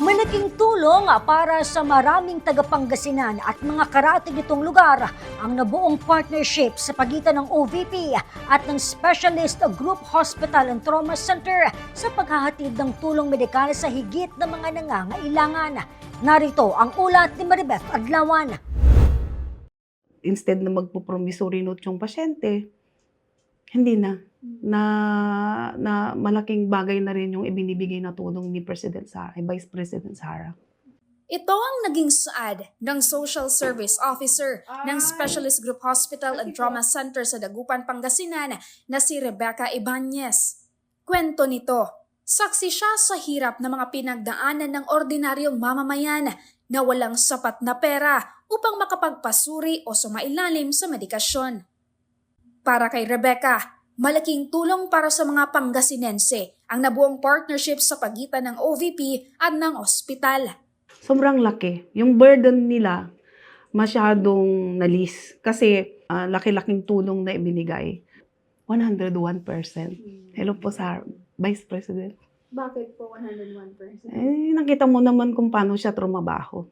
Malaking tulong para sa maraming tagapangasinan at mga karatig nitong lugar ang nabuong partnership sa pagitan ng OVP at ng Specialist Group Hospital and Trauma Center sa paghahatid ng tulong medikal sa higit na mga nangangailangan. Narito ang ulat ni Maribeth Adlawan. instead na magpo-promissory note yung pasyente, hindi na. Na, na malaking bagay na rin yung ibinibigay na tulong ni President Sara, Vice President Sara. Ito ang naging saad ng Social Service Officer ng Specialist Group Hospital and Trauma Center sa Dagupan, Pangasinan na si Rebecca Ibanez. Kwento nito, saksi siya sa hirap ng mga pinagdaanan ng ordinaryong mamamayan na walang sapat na pera upang makapagpasuri o sumailalim sa medikasyon. Para kay Rebecca, malaking tulong para sa mga Pangasinense ang nabuong partnership sa pagitan ng OVP at ng ospital. Sobrang laki. Yung burden nila, masyadong nalis. Kasi ah, laki-laking tulong na ibinigay. 101%. Hello po sa Vice President. Bakit po 101%? Eh, nakita mo naman kung paano siya trumabaho.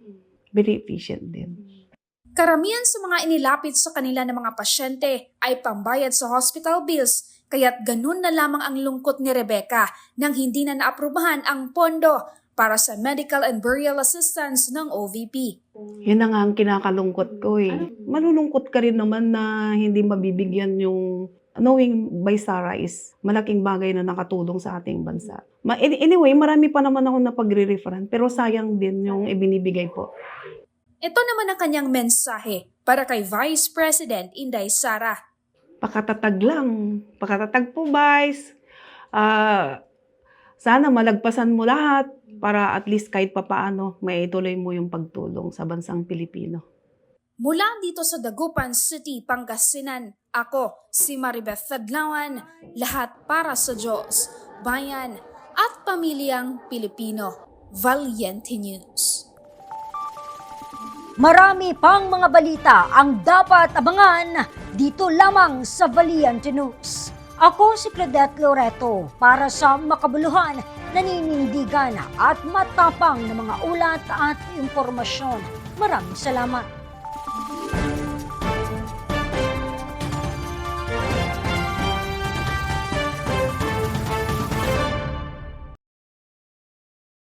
Very efficient din. Karamihan sa mga inilapit sa kanila ng mga pasyente ay pambayad sa hospital bills, kaya't ganun na lamang ang lungkot ni Rebecca nang hindi na naaprubahan ang pondo para sa medical and burial assistance ng OVP. Yun na nga ang kinakalungkot ko eh. Malulungkot ka rin naman na hindi mabibigyan yung knowing by Sarah is malaking bagay na nakatulong sa ating bansa. Anyway, marami pa naman ako na pagre-referan pero sayang din yung ibinibigay po. Ito naman ang kanyang mensahe para kay Vice President Inday Sara. Pakatatag lang. Pakatatag po, Vice. Ah, sana malagpasan mo lahat para at least kahit papaano may ituloy mo yung pagtulong sa bansang Pilipino. Mula dito sa Dagupan City, Pangasinan, ako si Maribeth Tadlawan, lahat para sa Diyos, bayan at pamilyang Pilipino. Valiente News. Marami pang mga balita ang dapat abangan dito lamang sa Valiente News. Ako si Claudette Loreto para sa makabuluhan, naninindigan at matapang na mga ulat at impormasyon. Maraming salamat.